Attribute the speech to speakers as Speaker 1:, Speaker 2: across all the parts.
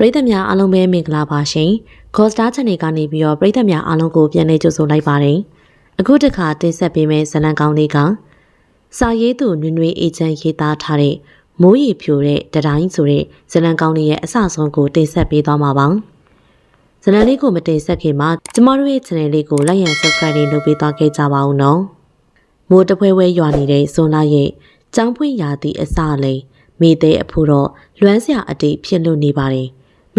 Speaker 1: ပရိသတ်များအားလုံးပဲမင်္ဂလာပါရှင် Ghost Channel ကနေပြီးတော့ပရိသတ်များအားလုံးကိုပြန်လည်ကြိုဆိုလိုက်ပါတယ်အခုတစ်ခါတင်ဆက်ပေးမယ့်ဇာတ်လမ်းကောင်းလေးကစာရေးသူနွေနွေအေချမ်းရေးသားထားတဲ့မိုးရီဖြိုတဲ့တတိုင်းဆိုတဲ့ဇာတ်လမ်းကောင်းလေးရဲ့အစဆုံးကိုတင်ဆက်ပေးသွားမှာပါဇာတ်လမ်းလေးကိုမတင်ဆက်ခင်မှာကျမတို့ရဲ့ channel လေးကို like and subscribe လေးလုပ်ပေးသွားခဲ့ကြပါဦးနော်မိုးတပွဲဝဲရွာနေတဲ့ဇွန်လရဲ့ចောင်းဖွင့်ရာသည့်အစလေးမိသေးအဖို့တော့လွမ်းစရာအတိတ်ဖြစ်လို့နေပါတယ်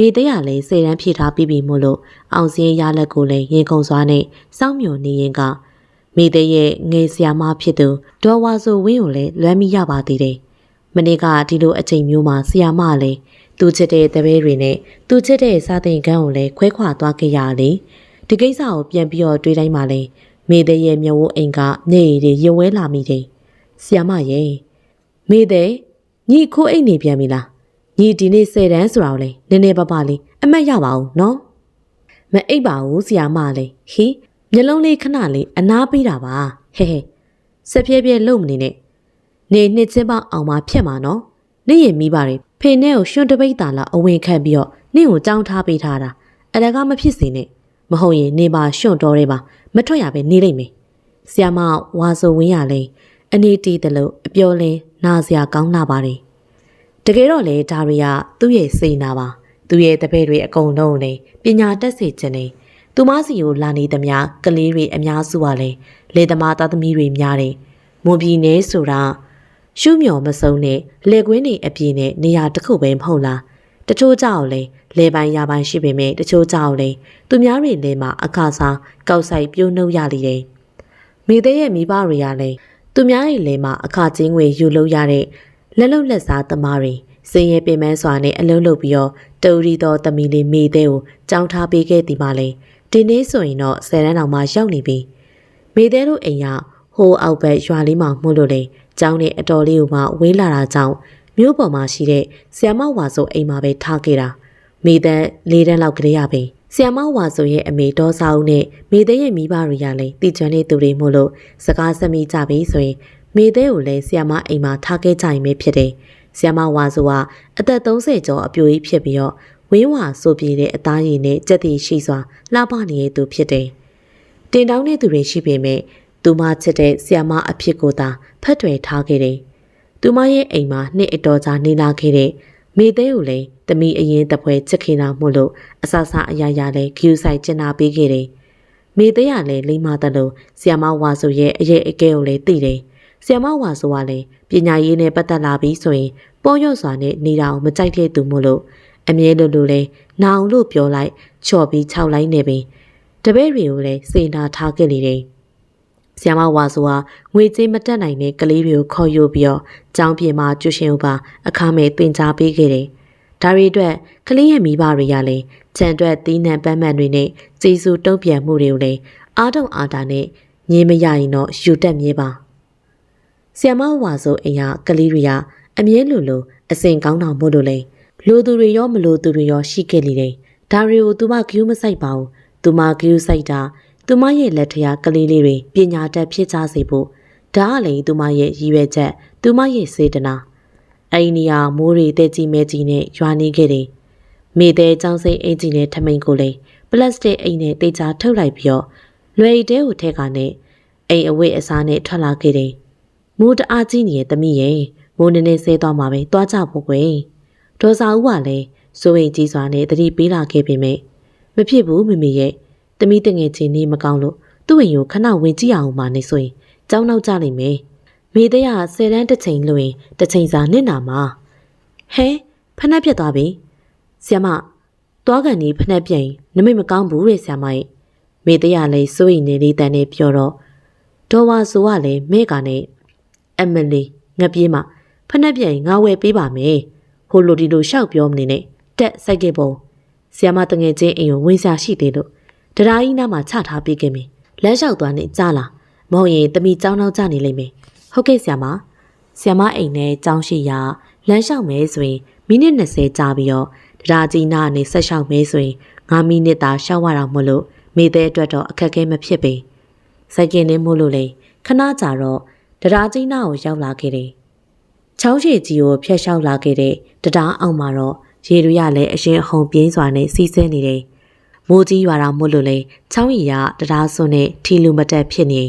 Speaker 1: မိသေးရလည်းစေတန်းဖြည့်ထားပြီးပြီမို့လို့အောင်စင်းရလက်ကိုလည်းရင်ခုန်စွာနဲ့စောင့်မျှော်နေရင်ကမိသေးရဲ့ငယ်ဆရာမဖြစ်သူဒေါ်ဝါဆိုဝင်းကိုလည်းလွမ်းမိရပါသေးတယ်မနေ့ကဒီလိုအချိန်မျိုးမှာဆရာမလည်းသူချစ်တဲ့တပည့်တွေနဲ့သူချစ်တဲ့စာသင်ခန်းကိုလည်းခွဲခွာသွားခဲ့ရလေဒီကိစ္စကိုပြန်ပြီးတော့တွေးတိုင်းမှလည်းမိသေးရဲ့မျက်ဝန်းအိမ်ကမျက်ရည်တွေရွဝဲလာမိတယ်ဆရာမရဲ့မိသေးညီခိုးအိတ်နေပြန်ပြီလား ညီဒီနေ့၁၀တန်းဆိုတာကိုလေနည်းနည်းပါးပါးလေးအမှတ်ရပါဦးနော်မအိပ်ပါဘူးဆရာမလေးဟီမျက်လုံးလေးခဏလေးအနားပေးတာပါဟဲဟဲစက်ပြဲပြဲလုံမနေနဲ့နေနှစ်ချင်းပအောင်မဖြတ်မှာနော်နေရင်မိပါလေဖေနဲ့ကိုရှင်တပိတ်တာလာအဝင်ခံပြီးတော့နေကိုကြောင်းထားပေးထားတာအတကမဖြစ်စေနဲ့မဟုတ်ရင်နေပါရှင်တော်ရဲပါမထွက်ရပဲနေလိမ့်မယ်ဆရာမဝါဆိုဝင်းရလဲအနေတီးတယ်လို့အပြောလဲနာစရာကောင်းလာပါတယ် တကယ်တော့လေဒါတွေကသူ့ရဲ့စိတ်နာပါသူ့ရဲ့တပည့်တွေအကုန်လုံးလည်းပညာတက်စေခြင်းနဲ့သူမစီကိုလာနေသမျှကလေးတွေအများစုကလည်းလေသမားသားသမီးတွေများတယ်မွန်ပြည်နယ်ဆိုတာရှုမြော်မစုံနဲ့လေကွင်းတွေအပြည့်နဲ့နေရာတစ်ခုပဲမဟုတ်လားတချို့ကြောက်လဲလေပိုင်းရပိုင်းရှိပေမဲ့တချို့ကြောက်လဲသူများတွေလဲမှာအခါစားကောက်ဆိုင်ပြုံးနှုတ်ရလိမ့်တယ်မိသေးရဲ့မိဘတွေကလည်းသူများရဲ့လဲမှာအခါချင်းငွေယူလို့ရတဲ့ လက်လုံလက်စားသမားတွေစင်ရဲပင်မစွာနဲ့အလုံးလုပ်ပြီးတော့တူရီတော်သမီးလေးမိသေးကိုကြောင်းထားပေးခဲ့ဒီမှာလဲဒီနေ့ဆိုရင်တော့ဆယ်တန်းတော်မှရောက်နေပြီမိသေးတို့အိမ်ကဟိုအောက်ဘက်ရွာလေးမှာမှုလို့လေကျောင်းနဲ့အတော်လေးကိုမှဝေးလာတာကြောင့်မြို့ပေါ်မှာရှိတဲ့ဆီယမဝါဆိုအိမ်မှာပဲထားခဲ့တာမိသက်လေးတန်းလောက်ကလေးရပဲဆီယမဝါဆိုရဲ့အမေဒေါ်စာဦးနဲ့မိသက်ရဲ့မိဘတွေကလည်းတည်ကျွမ်းတဲ့သူတွေမို့လို့စကားဆက်မိကြပြီဆိုရင် မိသက်ကိုလည်းဆီယမအိမ်မှာထားခဲ့ကြရင်ပဲဖြစ်တယ်ဆီယမဝါဆိုကအသက်30ကျော်အပြိုကြီးဖြစ်ပြီးတော့ဝင်းဝါဆိုပြေတဲ့အသားရည်နဲ့ကြက်တီရှိစွာလှပနေတဲ့သူဖြစ်တယ်တင်တောင်းတဲ့သူတွေရှိပေမဲ့သူမချစ်တဲ့ဆီယမအဖြစ်ကိုသာဖတ်ထွယ်ထားခဲ့တယ်။သူမရဲ့အိမ်မှာနှစ်အတော်ကြာနေလာခဲ့တဲ့မိသေးကိုလည်းတမီအရင်တပွဲချစ်ခင်တာမို့လို့အဆဆအရာရာလည်းဂယူဆိုင်ကျင်နာပေးခဲ့တယ်။မိသေးကလည်းလိမ္မာတယ်လို့ဆီယမဝါဆိုရဲ့အရေးအကဲကိုလည်းသိတယ်။ ဆီယမဝါဆိုကလည်းပညာရေးနဲ့ပတ်သက်လာပြီးဆိုရင်ပေါ်ရော့စွာနဲ့နေတာကိုမကြိုက်တဲ့သူမို့လို့အမြဲလိုလိုလဲနာအောင်လို့ပြောလိုက်ချော်ပြီးခြောက်လိုက်နေပြီတပည့်တွေကိုလည်းစေနာထားခဲ့လေတယ်။ဆီယမဝါဆိုဟာငွေကြေးမတက်နိုင်တဲ့ကလေးတွေကိုခေါ်ယူပြီးတော့ကျောင်းပြင်မှာကျူရှင်ဥပါအခမဲ့တင် जा ပေးခဲ့တယ်။ဒါတွေအတွက်ကလေးရဲ့မိဘတွေကလည်းခြံအတွက်တီးနှံပန်းမှန်တွေနဲ့ကျေးဇူးတုံ့ပြန်မှုတွေကိုလည်းအားတုံအားတာနဲ့ငင်းမရရင်တော့ယူတက်မြဲပါ။ ဆီယမဝါဆိုအိမ်ဟာကလေးတွေကအမြဲလိုလိုအစဉ်ကောင်းတာမို့လို့လေလိုသူတွေရောမလိုသူတွေရောရှိခဲ့လေတယ်။ဒါတွေကိုသူမဂယူးမဆိုင်ပါဘူး။သူမဂယူးဆိုင်တာသူမရဲ့လက်ထရကလေးလေးတွေပညာတတ်ဖြစ်ကြစေဖို့ဒါကလည်းသူမရဲ့ရည်ရွယ်ချက်သူမရဲ့စေတနာအိန္ဒိယမိုးရီတဲကြီးမဲကြီးနဲ့ရွာနေခဲ့တယ်မိတဲ့ចောင်းစိတ်အင်ဂျင်နဲ့ထမိန်ကိုလည်းပလတ်စတစ်အိမ်နဲ့တေချာထုတ်လိုက်ပြီးတော့လွယ်တဲကိုထက်ကနဲ့အိမ်အဝတ်အစားနဲ့ထွက်လာခဲ့တယ် မိုးတအားကြီးနေတဲ့သမီးရဲ့မိုးနည်းနည်းဆဲသွားမှာပဲသွားကြဖို့ကွယ်ဒေါ်စာဦးကလည်းစိုးရိမ်ကြီးစွာနဲ့တတိပေးလာခဲ့ပေမဲ့မဖြစ်ဘူးမမေရဲ့တမိတငယ်ချင်းနေမကောင်းလို့သူ့အိမ်ကိုခဏဝင်ကြည့်အောင်ပါနေဆိုရင်ကြောင်းနောက်ကြလိမ့်မယ်မိသေးကဆယ်တန်းတစ်ချိန်လို့ရင်တစ်ချိန်စာနစ်နာမှာဟဲဖနှက်ပြတ်သွားပြီဆီယမသွားကန်ဒီဖနှက်ပြတ်ရင်နမိတ်မကောင်းဘူးတဲ့ဆီယမရဲ့မိသေးကလည်းစိုးရိမ်နေလေးတန်နဲ့ပြောတော့ဒေါ်ဝါဆိုကလည်းမဲကနဲ့ အမလီငပြေးမှဖနှက်ပြန်ငါဝယ်ပေးပါမယ်ဟိုလိုဒီလိုရှောက်ပြောမနေနဲ့တက်စိုက်ခဲ့ပုံဆီယမတငယ်ချင်းအိမ်ကိုဝင်စားရှိသေးလို့တရားကြီးနားမှာချထားပေးခဲ့မင်းလမ်းလျှောက်သွားနေကြလားမဟုတ်ရင်တမီကြောင်းနောက်ကြနေလိမ့်မယ်ဟုတ်ကဲ့ဆီယမဆီယမအိမ်နဲ့ကြောင်းရှိရာလမ်းလျှောက်မယ်ဆိုရင်မိနစ်20ကြာပြီးတော့တရားကြီးနားနေဆက်လျှောက်မယ်ဆိုရင်9မိနစ်သာရှောက်ရတော့မလို့မိသေးအတွက်တော့အခက်ခဲမဖြစ်ပေစိုက်ကင်နေမို့လို့လေခဏကြာတော့ တရားကြီးနားကိုရောက်လာခဲ့တယ်ချောင်းရှိကြီးကိုဖျက်လျှောက်လာခဲ့တဲ့တရားအောင်မှာတော့ရေတွေကလည်းအရင်အဟုန်ပြင်းစွာနဲ့စီးဆင်းနေတယ်မိုးကြီးရွာတာမို့လို့လေချောင်းရီကတရားစွန်းနဲ့ထီလူမတက်ဖြစ်နေ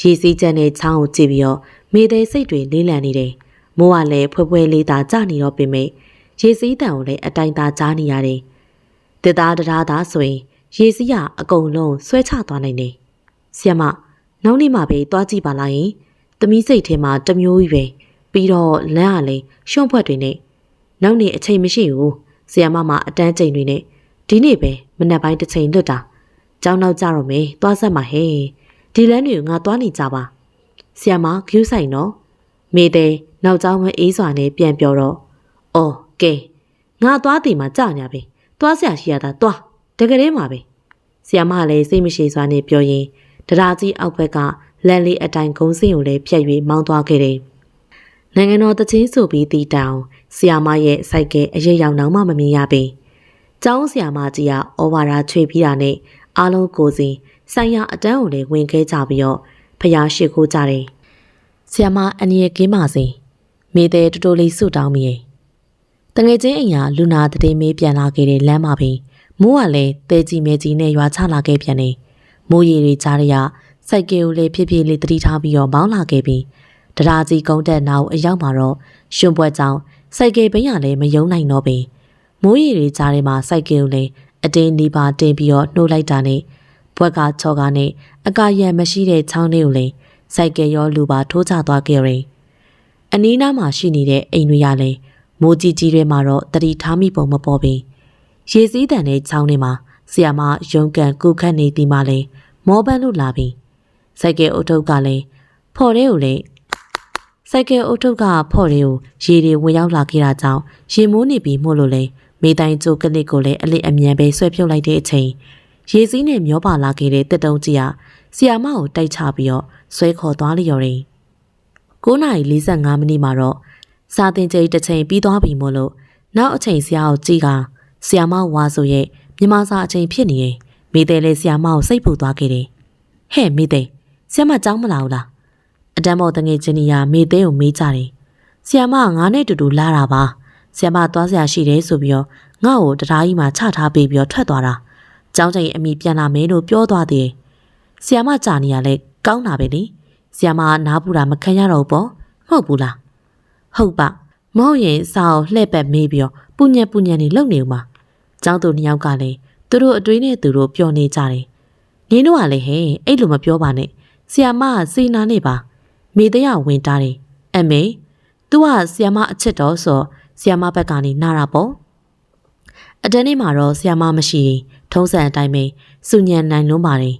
Speaker 1: ရေစီးချက်နဲ့ချောင်းကိုကြည့်ပြီးတော့မိသေးစိတ်တွေလေးလံနေတယ်မိုးကလည်းဖွဲဖွဲလေးသာကျနေတော့ပြင်မဲ့ရေစီးတံကိုလည်းအတိုင်သာကြားနေရတယ်တစ်သားတရားသားဆိုရင်ရေစီးကအကုန်လုံးဆွဲချသွားနိုင်တယ်ဆီယမနောက်နေ့မှပဲတွားကြည့်ပါလားယင် သမီးစိတ်ထဲမှာတမျိုးကြီးပဲပြီးတော့လမ်းကလည်းရှုံ့ဖွက်တွေနဲ့နောက်နေ့အချိန်မရှိဘူးဆီယမမအတန်းချိန်တွေနဲ့ဒီနေ့ပဲမနက်ပိုင်းတစ်ချိန်လွတ်တာကြောင်းနောက်ကြတော့မယ်တွားဆက်မှာဟဲ့ဒီလမ်းတွေကိုငါတွားနေကြပါဆီယမဂယူးဆိုင်နော်မေတဲ့နောက်ကျောင်းမအေးစွာနဲ့ပြန်ပြောတော့အော်ကဲငါသွားတီမှာကြာညာပြီတွားဆရာရှိရတာတွားတကယ်တည်းမှာပဲဆီယမလည်းစိတ်မရှိစွာနဲ့ပြောရင်တရားကြီးအောက်ဘက်က လန်လေးအတိုင်ကုန်းစင်းကိုလည်းဖြတ်၍မောင်းသွားခဲ့တယ်။နိုင်ငံတော်တချင်းဆိုပြီးတီတောင်ဆီယာမရဲ့စိုက်ကဲအရေးရောက်နောက်မှမမြင်ရပေ။ကျောင်းဆီယာမကြီးကဩဝါဒချွေပြီးတာနဲ့အားလုံးကိုစီဆိုင်ရာအတန်းကိုလည်းဝင်ခဲ့ကြပြီးတော့ဖျားရှိခိုးကြတယ်။ဆီယာမအနည်းကင်းပါစေ။မိတဲ့တူတူလေးဆုတောင်းမိရဲ့။တငယ်ချင်းအိမ်ကလူနာတည်မေးပြန်လာခဲ့တဲ့လမ်းမှာပင်မိုးကလည်းတဲကြီးမဲကြီးနဲ့ရွာချလာခဲ့ပြန်တယ်။မိုးရီတွေကြားရ စိုက်ကယ်ကိုလည်းဖြည်းဖြည်းလေးတတိထားပြီးတော့မောင်းလာခဲ့ပြီးတရားကြီးကုန်းတက်နောက်အရောက်မှာတော့ရှင်ပွဲကြောင်စိုက်ကယ်ဘိန်းရလည်းမယုံနိုင်တော့ပေမိုးရီတွေကြားထဲမှာစိုက်ကယ်ကိုလည်းအတင်းနေပါတင်ပြီးတော့နှိုးလိုက်တာနဲ့ဘွက်ကချော်ကနဲ့အကာရံမရှိတဲ့ချောင်းလေးကိုလည်းစိုက်ကယ်ရောလူပါထိုးချသွားခဲ့ရင်အနီးနားမှာရှိနေတဲ့အိမ်တွေရလည်းမိုးကြီးကြီးတွေမှာတော့တတိထားမိပုံမပေါ်ပေရေစည်းတန်တဲ့ချောင်းတွေမှာဆီယာမရုံကန်ကုခတ်နေသည်မှလည်းမောပန်းလို့လာပြီး စိုက်ကဲအုတ်ထုပ်ကလည်းဖော်တဲ့ကိုလည်းစိုက်ကဲအုတ်ထုပ်ကဖော်တဲ့ကိုရေတွေဝင်ရောက်လာခဲ့တာကြောင့်ရေမိုးနေပြီးမို့လို့လေမိတိုင်းကျိုးကလစ်ကိုလည်းအလစ်အမြန်ပဲဆွဲဖြုတ်လိုက်တဲ့အချိန်ရေစည်းနဲ့မျောပါလာခဲ့တဲ့တက်တုံးကြီးကဆီယာမကိုတိုက်ချပြီးတော့ဆွဲခေါ်သွားလျော်တယ်9:45မိနစ်မှာတော့စာတင်ချိန်တစ်ချိန်ပြီးသွားပြီမို့လို့နောက်အချိန်ဆရာကိုကြည့်ကဆီယာမဝါဆိုရဲ့မြမစာအချိန်ဖြစ်နေရင်မိသေးလေးဆီယာမကိုစိတ်ပူသွားခဲ့တယ်ဟဲ့မိသေး ဆရာမကြောင်းမလာဘူးလားအတန်းမော်တငယ်ချင်းကြီးကမိသေးကိုမေးကြတယ်ဆရာမကငါနဲ့တူတူလာတာပါဆရာမသွားဆရာရှိတယ်ဆိုပြီးတော့ငါ့ကိုတရားကြီးမှာချထားပေးပြီးတော့ထွက်သွားတာကျောင်းချိန်အမိပြန်လာမယ်လို့ပြောသွားသေးတယ်ဆရာမကြာနေရလဲကောင်းတာပဲလေဆရာမနားပူတာမခံရတော့ဘူးပေါ့မဟုတ်ဘူးလားဟုတ်ပါမဟုတ်ရင်စာကိုလှည့်ပတ်မေးပြီးတော့ပူညက်ပူညက်နေလုံနေဦးမှာကျောင်းသူနှစ်ယောက်ကလည်းသူတို့အတွေးနဲ့သူတို့ပျော်နေကြတယ်နင်းတို့ကလည်းဟဲ့အဲ့လိုမပြောပါနဲ့ ဆီယာမကစီနာနေပါမိတရဝင်တာတယ်အမေ तू ကဆီယာမအချစ်တော်ဆိုဆီယာမဘက်ကနေနာတာပေါ့အတန်းနေ့မှာတော့ဆီယာမမရှိထုံးစံအတိုင်းပဲစုညံနိုင်လုံးပါတယ်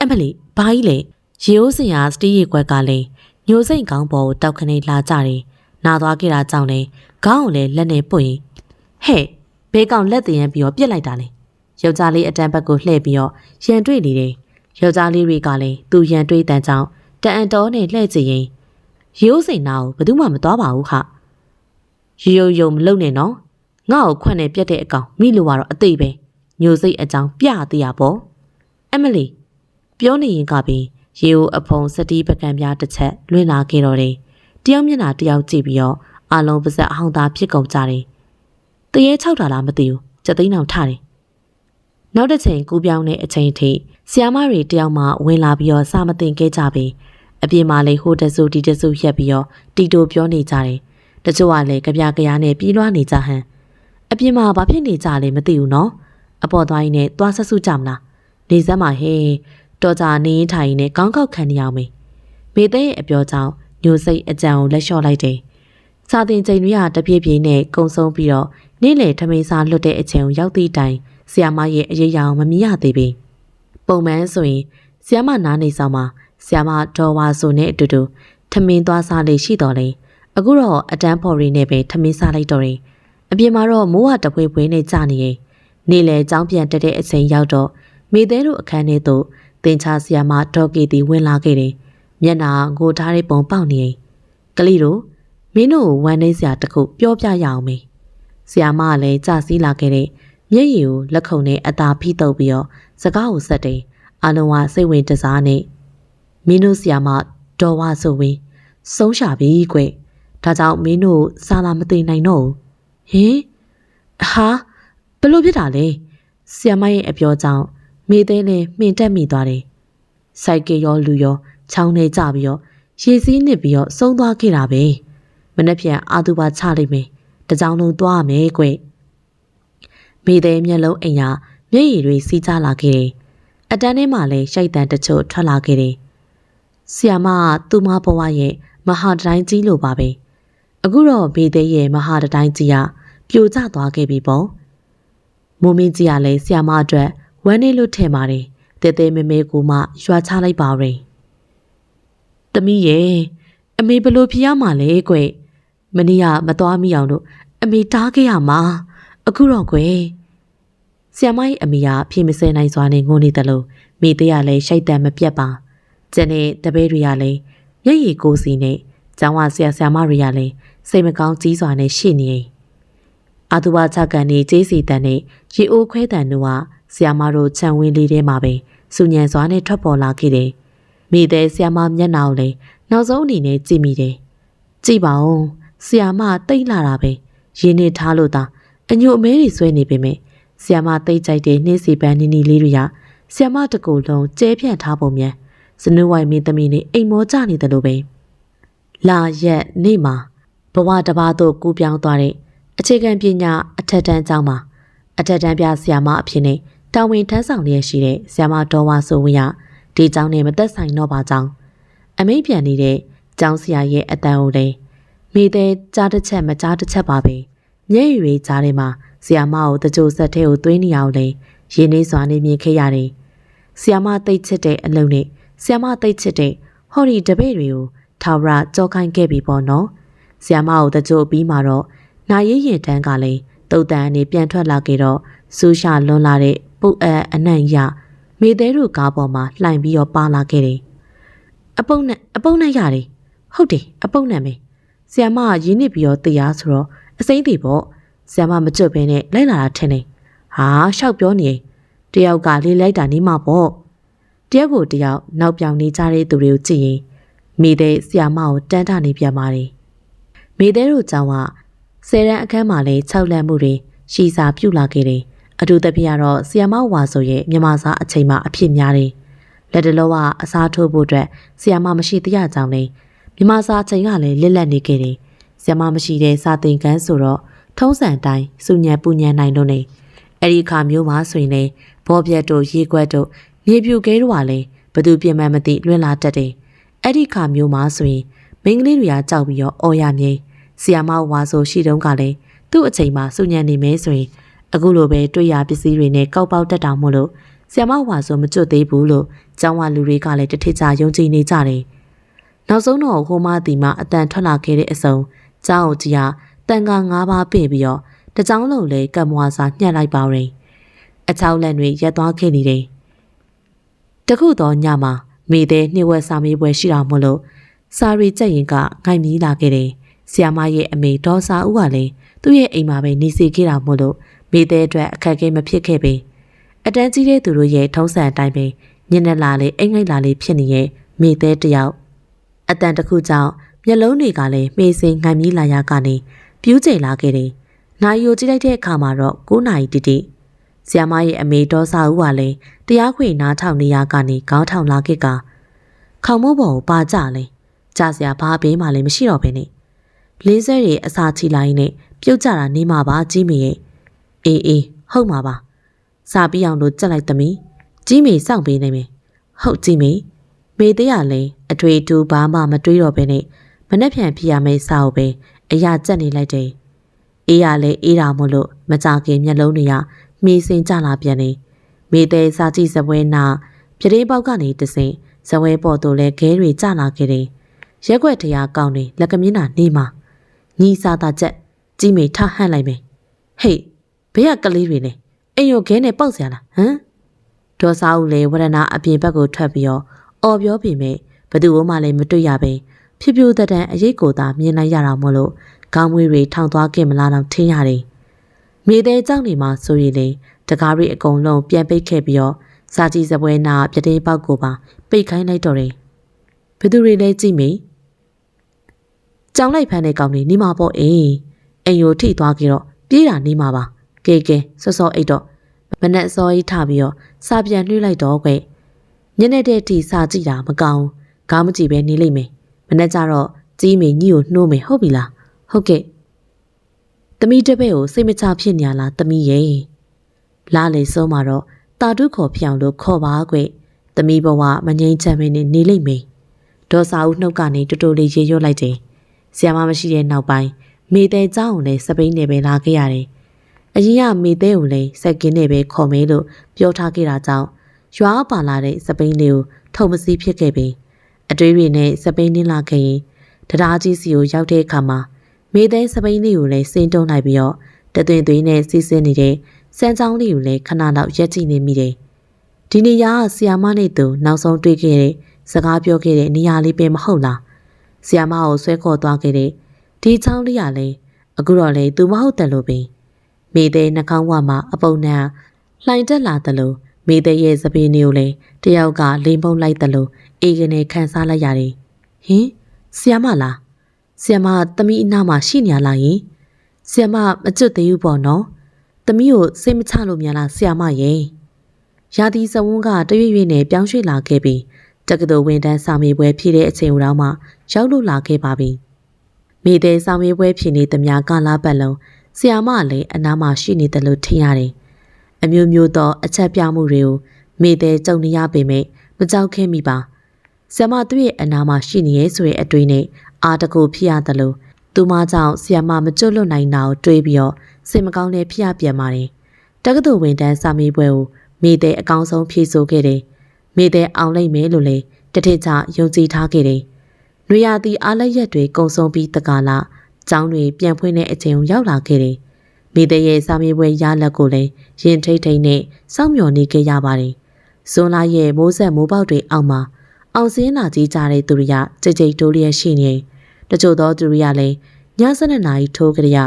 Speaker 1: အမလီဘာကြီးလဲရေအိုးစင်ရစတီးရီကွက်ကလည်းညိုစိတ်ကောင်းပေါ်ကိုတောက်ခနေလာကြတယ်နာသွားခဲ့တာကြောင့်လေခေါင်းကိုလည်းလက်နဲ့ပွင့်ဟဲ့ဘေးကောင်လက်တည်ရန်ပြီးတော့ပြစ်လိုက်တာလေယောက်ျားလေးအတန်းဘက်ကိုလှည့်ပြီးတော့ရန်တွေ့နေတယ် ယောက်ျားလေးတွေကလည်းသူရန်တွေးတန်ကြောင်းတန်အန်တော်နဲ့လှည့်ကြည့်ရင်ရိုးစိန်နာကိုဘယ်သူမှမသွားပါဘူးခရိုးရိုးယုံမလုံနဲ့နော်ငါ့ကိုခွန့်နဲ့ပြက်တဲ့အကောင်မိလိုကတော့အသိပဲညိုစိတ်အကြောင်းပြသေးရပေါ့အမလီပြောနေရင်ကပင်ရေကိုအဖုံစတီးပကံပြားတစ်ချက်လွင့်လာခဲ့တော့တယ်တယောက်မျက်နှာတယောက်ကြည့်ပြီးတော့အလုံးပါဇက်အဟောင်းသားဖြစ်ကုန်ကြတယ်တရေ၆တာလားမသိဘူးစက်သိန်းအောင်ထားတယ်နောက်တစ်ချိန်ကူးပြောင်းတဲ့အချိန်ထိ ဆီယာမတွေတယောက်မှဝင်လာပြီးတော့စာမတင်ခဲ့ကြပြီအပြင်မှာလေဟိုတဆူဒီတဆူရက်ပြီးတော့တီတိုပြောနေကြတယ်တချို့ကလည်းကြပြကြရားနဲ့ပြေးလွှားနေကြဟန်အပြင်မှာဘာဖြစ်နေကြလဲမသိဘူးနော်အပေါ်သွားရင်းနဲ့သွားဆက်စုကြမလားနေစမ်းမှာဟဲ့တော်ကြနေရင်ထိုင်နေကောင်းကောက်ခံနေအောင်မေမေသိရဲ့အပြောကြောင့်ညိုစိတ်အကြံကိုလက်လျှော့လိုက်တယ်စာတင်ချိန်တွေကတပြေးပြေးနဲ့ကုံဆုံးပြီးတော့နေ့လေထမင်းစားလွတ်တဲ့အချိန်ကိုရောက်သည့်တိုင်ဆီယာမရဲ့အရေးအယောင်မမြင်ရသေးပြီ ပုံမှန်ဆိုရင်ဆီယာမနားနေဆောင်မှာဆီယာမဒေါ်ဝါဆိုနဲ့အတူတူထမင်းသွားစားလေးရှိတော်လေအခုတော့အတန်းဖော်ရီနဲ့ပဲထမင်းစားလိုက်တော့တယ်အပြင်မှာတော့မိုးဝတပွေးပွေးနဲ့ကြာနေရင်နေလေចောင်းပြန်တက်တဲ့အချိန်ရောက်တော့မိသေးတို့အခန်းထဲသို့တင်ချဆီယာမဒေါ်ကီတီဝင်လာခဲ့တယ်မျက်နာငိုထားတဲ့ပုံပေါက်နေရင်ကလေးတို့မင်းတို့ဝမ်းနေစရာတခုပြောပြရအောင်မေဆီယာမကလည်းကြာစည်းလာခဲ့တဲ့မျက်ရည်ကိုလက်ခုံနဲ့အသာဖိတုပ်ပြီးတော့ စကားကိုဆက်တယ်အလုံးဝစိတ်ဝင်တစားနဲ့မင်းတို့ဆီယာမဒေါ်ဝါဆိုဝင်ဆုံးရှာပြီကွဒါကြောင့်မင်းတို့စာလာမသိနိုင်တော့ဟင်ဟာဘလို့ဖြစ်တာလဲဆီယမရဲ့အပြောကြောင့်မိသေးလည်းမှင်တက်မိသွားတယ်စိုက်ကရောလူရောချောင်းနေကြပြီးတော့ရေစည်းနစ်ပြီးတော့ဆုံးသွားခဲ့တာပဲမနေ့ပြန်အာသူပါချလိုက်မယ်တကြောင်လုံးသွားရမယ်ကွမိသေးမျက်လုံးအိမ်ဟာ မျက်ရည်တွေစီးကျလာခဲ့တယ်အတန်းထဲမှာလည်းရှိုက်တန်တချို့ထွက်လာခဲ့တယ်ဆီယမကသူ့မဘဝရဲ့မဟာတိုင်းကြီးလိုပါပဲအခုတော့မိသေးရဲ့မဟာတိုင်းကြီးကပြိုကျသွားခဲ့ပြီပေါ့မိုးမင်းကြီးကလည်းဆီယမအတွက်ဝမ်းနေလို့ထင်ပါတယ်တဲတဲမဲမဲကိုမှရွာချလိုက်ပါရင်တမီးရဲ့အမေဘလို့ဖျားမှလဲကွမနေ့ကမသွားမိအောင်လို့အမေတားခဲ့ရမှာအခုတော့ကွယ် ဆီယမရဲ့အမေကဖြေမစဲနိုင်စွာနဲ့ငိုနေတယ်လို့မိသေးကလည်းရှိုက်တံမပြတ်ပါကျန်တဲ့တပည့်တွေကလည်းမျက်ရည်ကိုစီနဲ့ကျောင်းဝဆရာဆရာမတွေကလည်းစိတ်မကောင်းကြီးစွာနဲ့ရှိနေအာသူဝချကန်နေကျေးစီတန်နဲ့ရေအိုးခွဲတန်တို့ကဆီယာမတို့ခြံဝင်းလေးထဲမှာပဲစူညံစွာနဲ့ထွက်ပေါ်လာခဲ့တယ်။မိတဲ့ဆီယာမမျက်နှာကိုလည်းနောက်ဆုံးအနေနဲ့ကြည့်မိတယ်။ကြည့်ပါဦးဆီယာမတိတ်လာတာပဲရင်းနေထားလို့သာအညိုအမဲတွေဆွဲနေပေမဲ့ ဆီယာမတိတ်ကြိုက်တဲ့နှင်းစီပန်းနီနီလေးတွေကဆီယာမတကူလုံးကျဲပြန့်ထားပုံမြန်စနူဝိုင်မင်းသမီးနဲ့အိမ်မောကြနေတယ်လို့ပဲလာရက်နေ့မှာဘဝတစ်ပါးသို့ကူးပြောင်းသွားတဲ့အခြေခံပညာအထက်တန်းကျောင်းမှာအထက်တန်းပြဆရာမအဖြစ်နဲ့တာဝန်ထမ်းဆောင်ရရှိတဲ့ဆရာမတော်ဝါဆိုဝင်းရဒီကျောင်းနဲ့မသက်ဆိုင်တော့ပါကြောင်းအမိတ်ပြန်နေတဲ့ကျောင်းဆရာရဲ့အတန်ကိုလည်းမိသေးကြားတစ်ချက်မကြားတစ်ချက်ပါပဲမျက်ရည်တွေကြားထဲမှာဆရာမကိုတကြိုဆက်ထဲကိုသွင်းနေအောင်လဲရင်းနှီးစွာနေမြင်ခဲ့ရတယ်ဆရာမသိချစ်တဲ့အလုံးနဲ့ဆရာမသိချစ်တဲ့ဟော်ရီတပည့်တွေကိုထာဝရကြောခိုင်းခဲ့ပြီပေါ့နော်ဆရာမကိုတကြိုပြီးမှတော့နာရီရင်တန်းကလည်းတုတ်တန်အနေပြန်ထွက်လာခဲ့တော့စူးရှာလွန်လာတဲ့ပုတ်အပ်အနံ့ရမိသေးတို့ကားပေါ်မှာလှိုင်ပြီးတော့ပါလာခဲ့တယ်။အပုတ်နဲ့အပုတ်နဲ့ရတယ်။ဟုတ်တယ်အပုတ်နဲ့ပဲ။ဆီယမကရင်းနစ်ပြီးတော့တရားဆိုတော့အစိမ့်တည်ပေါ့။ ဆီယမမကြွပဲနဲ့လိုက်လာတာထင်တယ်။ဟာရှောက်ပြောနေတယောက်ကလေးလိုက်တာနေမှာပေါ့။တယောက်ကိုတယောက်နောက်ပြောင်နေကြတဲ့သူတွေကိုကြည့်ရင်မိသေးဆီယမကိုတန်းထနေပြန်ပါတယ်။မိသေးတို့ကြောင့်ကဆယ်ရန်အခန်းမှာလည်း၆လန့်မှုတွေရှီစာပြုတ်လာခဲ့တယ်။အထူးသဖြင့်ကတော့ဆီယမဝါဆိုရဲ့မြန်မာစာအချိန်မှာအဖြစ်များတယ်။လက်တလောကအစားထိုးဖို့အတွက်ဆီယမမရှိတရကြောင်းလေမြန်မာစာအချိန်ကလည်းလစ်လက်နေခဲ့တယ်။ဆီယမမရှိတဲ့စာသင်ခန်းဆိုတော့ ထုံးစံတိုင်းစုညံပူညံနိုင်လို့နေအဲ့ဒီအခါမျိုးမှာဆိုရင်လေဘောပြတ်တို့ရေခွက်တို့မြေပြူကဲတို့ကလည်းဘသူပြင်မှန်းမသိလွင့်လာတတ်တယ်။အဲ့ဒီအခါမျိုးမှာဆိုရင်မိန်းကလေးတွေကကြောက်ပြီးတော့အော်ရမြိန်ဆီယာမဝါဆိုရှိတုန်းကလည်းသူ့အချိန်မှာစုညံနေမဲဆိုရင်အခုလိုပဲတွေ့ရပစ္စည်းတွေနဲ့ကောက်ပေါက်တက်တာမို့လို့ဆီယာမဝါဆိုမကျွတ်သေးဘူးလို့ကျောင်းဝလူတွေကလည်းတထစ်ကြယုံကြည်နေကြတယ်။နောက်ဆုံးတော့ဟိုမတီမအတန်ထွက်လာခဲ့တဲ့အစုံကျောင်းကြီးဟာ တန်ခါ၅ပါးပြည့်ပြီးတော့တကြောင်လုံးလေကပ်မွားစာညှက်လိုက်ပါရင်အချောက်လက်တွေရက်သွားခဲ့နေတယ်။တခုတော့ညမှာမိသေးနှိဝက်စာမေးပွဲရှိတာမို့လို့စာရီကြက်ရင်ကငိုင်မြီးလာခဲ့တယ်။ဆီယာမရဲ့အမေဒေါ်စာဦးကလည်းသူ့ရဲ့အိမ်မှာပဲနေစီခဲ့တာမို့လို့မိသေးအတွက်အခက်အခဲမဖြစ်ခဲ့ပေအတန်းကြီးတဲ့သူတို့ရဲ့ထုံးစံအတိုင်းပဲညနေလာလေအိမ်ငိုက်လာလေဖြစ်နေရဲ့မိသေးတယောက်အတန်တစ်ခုကြောင့်မျက်လုံးတွေကလည်းမေးစင်ငိုင်မြီးလာရကနေ ပြူးကျိလာခဲ့တယ်။နိုင်ယိုကြည့်လိုက်တဲ့အခါမှာတော့9နာရီတိတိဆီယာမရဲ့အမေဒေါ်စာဦးကလည်းတရားခွေနားထောင်နေရကနေခေါင်းထောင်လာခဲ့ကခေါမိုးပေါ်ကိုပါကြလဲကြစရာဘာဘေးမှလည်းမရှိတော့ဘဲနဲ့လေးစဲတွေအစာချီလိုက်နဲ့ပြုတ်ကြတာနေမှာပါကြီးမေရဲ့အေးအေးဟုတ်မှာပါစာပြီးအောင်လို့ကြက်လိုက်သမီးကြီးမေစောင့်ပေးနေမယ်ဟုတ်ကြီးမေမေသေးရလဲအထွေတူဘာမှမတွေးတော့ဘဲနဲ့မနှက်ဖြန်ဖြစ်ရမယ့်စာအုပ်ပဲ အရာကြက်နေလိုက်တယ်အေးရလဲအေးတာမို့လို့မကြခင်မျက်လုံးတွေကမေးစင်ကြလာပြန်နေမေသေးစာကြည့်စပွဲနာပြတင်းပေါက်ကနေတဆင်ဇဝဲပေါ်တို့လဲခဲတွေကြလာခဲ့တယ်ရက်ွက်တရားကောင်းနေလက်ကမျက်နှာနေမှာညီစားတာချက်ကြီးမေထဟန့်လိုက်မယ်ဟေးဘယ်ကကလေးတွေလဲအိမ်ရောခဲနဲ့ပေါက်စရာလားဟမ်ဒေါ်စားဦးလည်းဝရဏအပြင်ဘက်ကိုထွက်ပြီးတော့အော်ပြောပြင်မဲ့ဘသူမှလည်းမတွေ့ရပဲ ဖြူဖြူတတန်အရိတ်ကိုသာမြင်လိုက်ရတာမို့လို့ခေါင်းမွေးတွေထောင်သွားခင်မလားတော့ထင်ရတယ်။မြေသေးကြောင့်နေမှာဆိုရင်လေတကားတွေအကုန်လုံးပြန်ပိတ်ခဲ့ပြီးတော့စာကြည့်စပွဲနာပြတင်းပေါက်ကိုပါပိတ်ခိုင်းလိုက်တော့တယ်။ဘယ်သူတွေလဲကြည့်မိ။ကြောင်လိုက်ဖမ်းတဲ့ကောင်တွေနေမှာပေါ့အင်း။အိမ်ကိုထိသွားကြတော့ပြေးတာနေမှာပါ။ကဲကဲစောစောအိတ်တော့မနက်စောကြီးထပြီးတော့စာပြန်နှွှဲလိုက်တော့ကွ။ညနေတဲ့အထိစာကြည့်တာမကောင်းဘူး။ကားမကြည့်ပဲနေလိမ့်မယ် မနဲ့ကြတော့ကြီးမေညီကိုနှိုးမယ်ဟုတ်ပြီလားဟုတ်ကဲ့သမီးတစ်ပည့်ကိုစိတ်မချဖြစ်နေရလားသမီးရဲ့လာလေဆုံးမှာတော့တာတုခေါ်ဖြောင်လို့ခေါ်ပါကွသမီးဘဝမငြိမ်းချမ်းမင်းနဲ့နေလိမ့်မယ်ဒေါ်စာဦးနှုတ်ကနေတူတူလေးရေရွတ်လိုက်တယ်ဆီယမမရှိတဲ့နောက်ပိုင်းမိတဲ့เจ้าကိုလည်းစပိန်နယ်ပဲလာခဲ့ရတယ်အရင်ကမိတဲ့ကိုလည်းစက်ကင်းနဲ့ပဲခေါ်မယ်လို့ပြောထားခဲ့တာကြောင့်ရွာပါလာတဲ့စပိန်လေးကိုထုံမစည်းဖြစ်ခဲ့ပြီး အတွေးတွေနဲ့စပိန်နင်းလာခဲ့ရင်တရားကြီးစီကိုရောက်တဲ့အခါမှာမိတဲ့စပိန်လေးကိုလည်းစင်းတုံးလိုက်ပြီးတော့တသွင်သွင်းနဲ့စီးဆင်းနေတဲ့စမ်းချောင်းလေးကိုလည်းခဏလောက်ရက်ကြည့်နေမိတယ်ဒီနေရာကဆီယာမနဲ့သူနောက်ဆုံးတွေ့ခဲ့တဲ့စကားပြောခဲ့တဲ့နေရာလေးပဲမဟုတ်လားဆီယာမကိုဆွဲခေါ်သွားခဲ့တဲ့ဒီချောင်းလေးကလည်းအခုတော့လေသူမဟုတ်တယ်လို့ပင်မိတဲ့နှာခေါင်းဝမှာအပုံနဲ့လှိုင်တက်လာတယ်လို့မိတဲ့ရဲ့စပင်းမျိုးလေးတယောက်ကလိမ်ပုံလိုက်တယ်လို့ အေးကနေခံစားလိုက်ရတယ်ဟင်ဆီယာမလားဆီယာမသမီးအနားမှာရှိနေရလားယင်ဆီယာမမကျွတ်သေးဘူးပေါ့နော်သမီးကိုစိတ်မချလို့များလားဆီယာမရဲ့ရာသီစဝန်းကတရွေ့ရွေ့နဲ့ပြောင်းရွှေ့လာခဲ့ပြီးတက္ကသိုလ်ဝန်ထမ်းစာမေးပွဲဖြည့်တဲ့အချိန်ဦးတော့မှရောက်လို့လာခဲ့ပါပြီ။မိတဲ့စာမေးပွဲဖြည့်နေသမျှကလာပတ်လုံးဆရာမလည်းအနားမှာရှိနေတယ်လို့ထင်ရတယ်။အမျိုးမျိုးသောအချက်ပြမှုတွေကိုမိတဲ့ကြုံနေရပေမဲ့မကြောက်ခဲ့မိပါ။ ဆရာမသူ့ရဲ့အနားမှာရှိနေရဲ့ဆိုတဲ့အတွေ့နဲ့အာတကူဖြစ်ရတယ်လို့သူမကြောင့်ဆရာမမကျွတ်လွတ်နိုင်တာကိုတွေးပြီးတော့စိတ်မကောင်းတဲ့ဖြစ်ရပြန်ပါတယ်။တက္ကသိုလ်ဝန်ထမ်းစာမေးပွဲကိုမိတဲ့အကောင်းဆုံးဖြေဆိုခဲ့တယ်။မိတဲ့အောင်လိုက်မယ်လို့လည်းတထစ်ချယုံကြည်ထားခဲ့တယ်။နွေရာသီအားလက်ရက်တွေကုံဆုံးပြီးတကာလကျောင်းတွေပြန်ဖွင့်တဲ့အချိန်ရောက်လာခဲ့တယ်။မိတဲ့ရဲ့စာမေးပွဲရလက်ကိုလည်းရင်ထိတ်ထိတ်နဲ့စောင့်မျှော်နေခဲ့ရပါတယ်။ဇွန်လရဲ့မိုးဆက်မိုးပေါက်တွေအောက်မှာ အောင်စင်းလာကြီးကြတဲ့သူရိယကြိတ်ကြိတ်တိုးလျက်ရှိနေတချို့သောသူရိယလည်းည7နာရီထိုးကြရ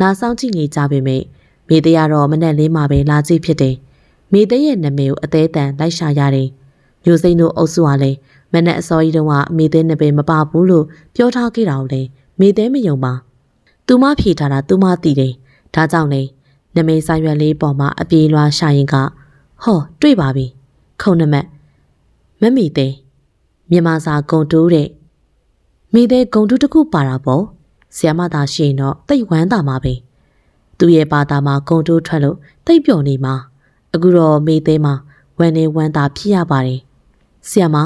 Speaker 1: လာဆောင်ကြည့်နေကြပေမဲ့မိတဲ့ကတော့မနဲ့လေးမှာပဲလာကြည့်ဖြစ်တယ်။မိတဲ့ရဲ့နာမည်ကိုအသေးတန်လိုက်ရှာရတယ်။မျိုးစိန်တို့အုပ်စုကလည်းမနဲ့အစောကြီးတုန်းကမိတဲ့နှစ်ပင်မပါဘူးလို့ပြောထားခဲ့တာကိုလည်းမိတဲ့မယုံပါ။သူမဖြေထားတာသူမသိတယ်။ဒါကြောင့်လေနမိတ်ဆိုင်ရွက်လေးပေါ်မှာအပြေးလွှားရှာရင်ကဟောတွေ့ပါပြီ။ခုံနမက်မမီတဲ့ မြန်မာစာဂုံတူးတဲ့မိတဲ့ဂုံတူးတစ်ခုပါတာပေါ့။ဆီယမသာရှိရင်တော့တိတ်ဝမ်းသာမှာပဲ။သူ့ရဲ့ဘာသာမှာဂုံတူးထွက်လို့တိတ်ပျော်နေမှာ။အခုတော့မိသေးမှာဝမ်းနေဝမ်းသာဖြစ်ရပါတယ်။ဆီယမ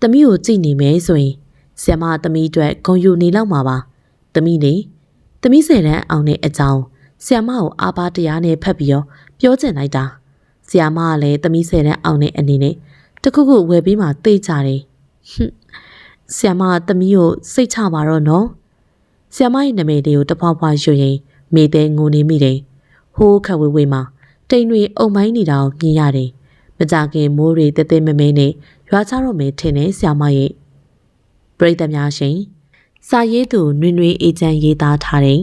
Speaker 1: တမီးကိုကြည့်နေမယ်ဆိုရင်ဆ iam မတမီးအတွက်ဂုံယူနေလောက်မှာပါတမီးလေတမီးဆယ်တန်းအောင်တဲ့အကြောင်းဆ iam မကိုအားပါတရားနဲ့ဖတ်ပြီးတော့ပြောချင်လိုက်တာဆ iam မကလည်းတမီးဆယ်တန်းအောင်တဲ့အနေနဲ့တခုခုဝယ်ပေးမှသိကြတယ်ဟွန်း ဆ iam မတမီးကိုစိတ်ချပါတော့နော်ဆ iam မရဲ့နာမည်လေးကိုတဖွာဖွာရွှေရင်မိတဲ့ငိုနေမိတယ်ဟိုးခက်ဝေးဝေးမှာတိမ်တွေအုံမိုင်းနေတာကိုမြင်ရတယ်မကြခင်မိုးတွေတဲတဲမဲမဲနဲ့ရွာချတော့မယ်ထင်တယ်ဆ iam မရဲ့ပရိသတ်များရှင်စာရေးသူနွေနွေအေချမ်းရေးသားထားတဲ့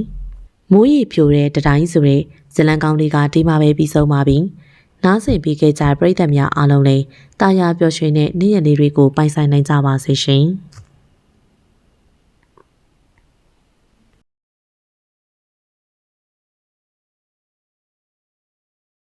Speaker 1: မိုးရီဖြိုတဲ့တတိုင်းဆိုတဲ့ဇလံကောင်းလေးကဒီမှာပဲပြီးဆုံးပါပြီ နားဆင်ပြီးခဲ့ကြပရိသတ်များအားလုံးလည်းတာယာပျော်ရွှင်တဲ့နေ့ရက်လေးတွေကိုပိုင်ဆိုင်နိုင်ကြပါစေရှင်